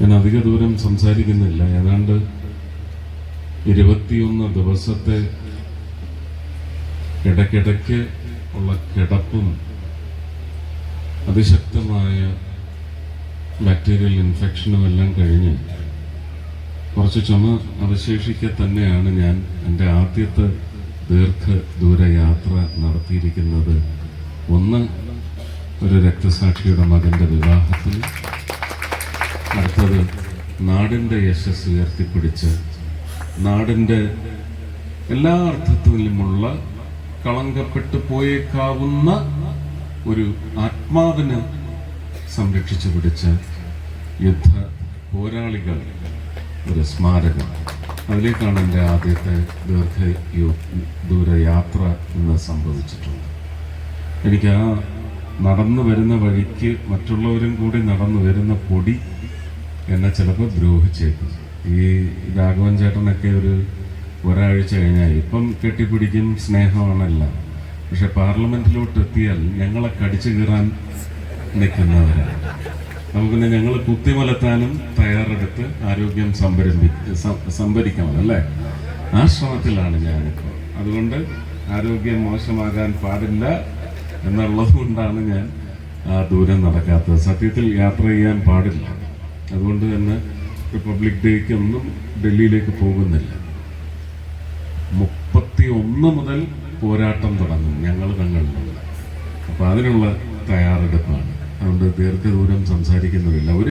ഞാൻ അധിക ദൂരം സംസാരിക്കുന്നില്ല. ഏതാണ്ട് ഇരുപത്തിയൊന്ന് ദിവസത്തെ ഇടയ്ക്കിടയ്ക്ക് ഉള്ള കിടപ്പും അതിശക്തമായ ബാക്ടീരിയൽ ഇൻഫെക്ഷനും എല്ലാം കഴിഞ്ഞ് കുറച്ച് ചുമ അവശേഷിക്കെ തന്നെയാണ് ഞാൻ എന്റെ ആദ്യത്തെ ദീർഘദൂര യാത്ര നടത്തിയിരിക്കുന്നത്. ഒന്ന് ഒരു രക്തസാക്ഷിയുടെ മകന്റെ വിവാഹത്തിൽ അടുത്തത് നാടിന്റെ യശസ് ഉയർത്തിപ്പിടിച്ച് നാടിന്റെ എല്ലാ അർത്ഥത്തിലുമുള്ള കളങ്കപ്പെട്ടു പോയേക്കാവുന്ന ഒരു ആത്മാവിനെ സംരക്ഷിച്ചു പിടിച്ച യുദ്ധ പോരാളികൾ ഒരു സ്മാരകം. അതിലേക്കാണ് എന്റെ ആദ്യത്തെ ദീർഘ യു- ദൂര ഇന്ന് സംഭവിച്ചിട്ടുള്ളത്. എനിക്ക് ആ നടന്നു വരുന്ന വഴിക്ക് മറ്റുള്ളവരും കൂടി നടന്നു വരുന്ന പൊടി എന്നെ ചിലപ്പോൾ ദ്രോഹിച്ചേക്കും ഈ രാഘവൻ ചേട്ടനൊക്കെ ഒരു ഒരാഴ്ച കഴിഞ്ഞാൽ ഇപ്പം കെട്ടിപ്പിടിക്കും സ്നേഹമാണല്ല. പക്ഷെ പാർലമെന്റിലോട്ട് എത്തിയാൽ ഞങ്ങളെ കടിച്ചു കീറാൻ നിൽക്കുന്നവരാണ് നമുക്കിന്ന് ഞങ്ങൾ കുത്തിമലത്താനും തയ്യാറെടുത്ത് ആരോഗ്യം സംഭരമ്പി സംഭരിക്കണം അല്ലേ? ആ ശ്രമത്തിലാണ് ഞാനിപ്പോൾ അതുകൊണ്ട് ആരോഗ്യം മോശമാകാൻ പാടില്ല എന്നുള്ളത് കൊണ്ടാണ് ഞാൻ ആ ദൂരം നടക്കാത്തത്. സത്യത്തിൽ യാത്ര ചെയ്യാൻ പാടില്ല. അതുകൊണ്ട് തന്നെ റിപ്പബ്ലിക് ഡേക്ക് ഒന്നും ഡൽഹിയിലേക്ക് പോകുന്നില്ല. മുപ്പത്തി ഒന്ന് മുതൽ പോരാട്ടം തുടങ്ങും ഞങ്ങൾ തങ്ങളിലുള്ള അപ്പോൾ അതിനുള്ള തയ്യാറെടുപ്പാണ്. അതുകൊണ്ട് ദീർഘദൂരം സംസാരിക്കുന്നില്ല ഒരു